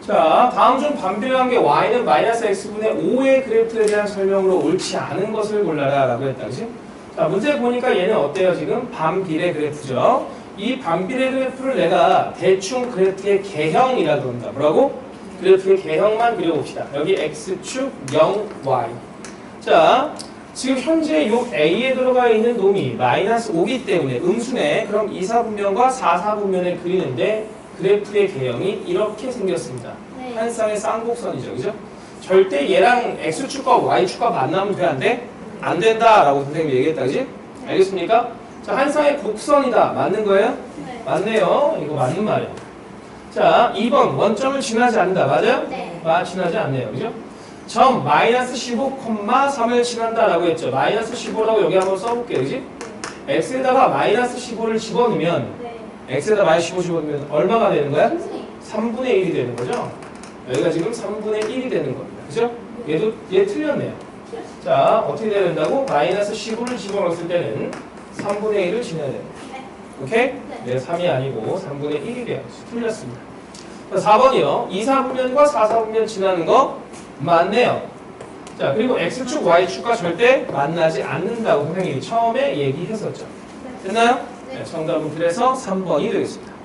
자, 다음 중 반비례한 게 y는 마이너스 x분의 5의 그래프에 대한 설명으로 옳지 않은 것을 골라라 라고 했다. 그지? 자, 문제 보니까 얘는 어때요? 지금 반비례 그래프죠. 이 반비례 그래프를 내가 대충 그래프의 개형이라 그런다. 뭐라고? 그래프의 개형만 그려봅시다. 여기 x축 0, y. 자, 지금 현재 요 A에 들어가 있는 놈이 마이너스 5기 때문에 음수네. 그럼 2, 4분면과 4, 4분면을 그리는데 그래프의 개형이 이렇게 생겼습니다. 네. 한 쌍의 쌍곡선이죠. 그죠? 절대 얘랑 X축과 Y축과 만나면 돼? 안 돼? 안 된다 라고 선생님이 얘기했다. 그지? 알겠습니까? 자, 한 쌍의 곡선이다. 맞는 거예요? 네. 맞네요. 이거 맞는 말이에요. 자, 2번 원점을 지나지 않는다. 맞아요? 네. 아, 지나지 않네요. 그죠? 점 마이너스 15,3을 지난다 라고 했죠. 마이너스 15라고 여기 한번 써볼게요. 그지? x에다가 마이너스 15를 집어넣으면 네. X에다 마이너스 15 집어넣으면 얼마가 되는 거야? 선생님. 3분의 1이 되는 거죠? 여기가 지금 3분의 1이 되는 겁니다. 그죠? 얘도, 얘 틀렸네요. 자, 어떻게 돼야 된다고? 마이너스 15를 집어넣었을 때는 3분의 1을 지나야 됩니다. 네. 오케이? 네, 3이 아니고 3분의 1이 돼요. 틀렸습니다. 4번이요. 2, 4분면과 4, 4분면 지나는 거 맞네요. 자, 그리고 X축, Y축과 절대 만나지 않는다고 선생님이 처음에 얘기했었죠. 됐나요? 네. 네, 정답은 그래서 3번이 되겠습니다.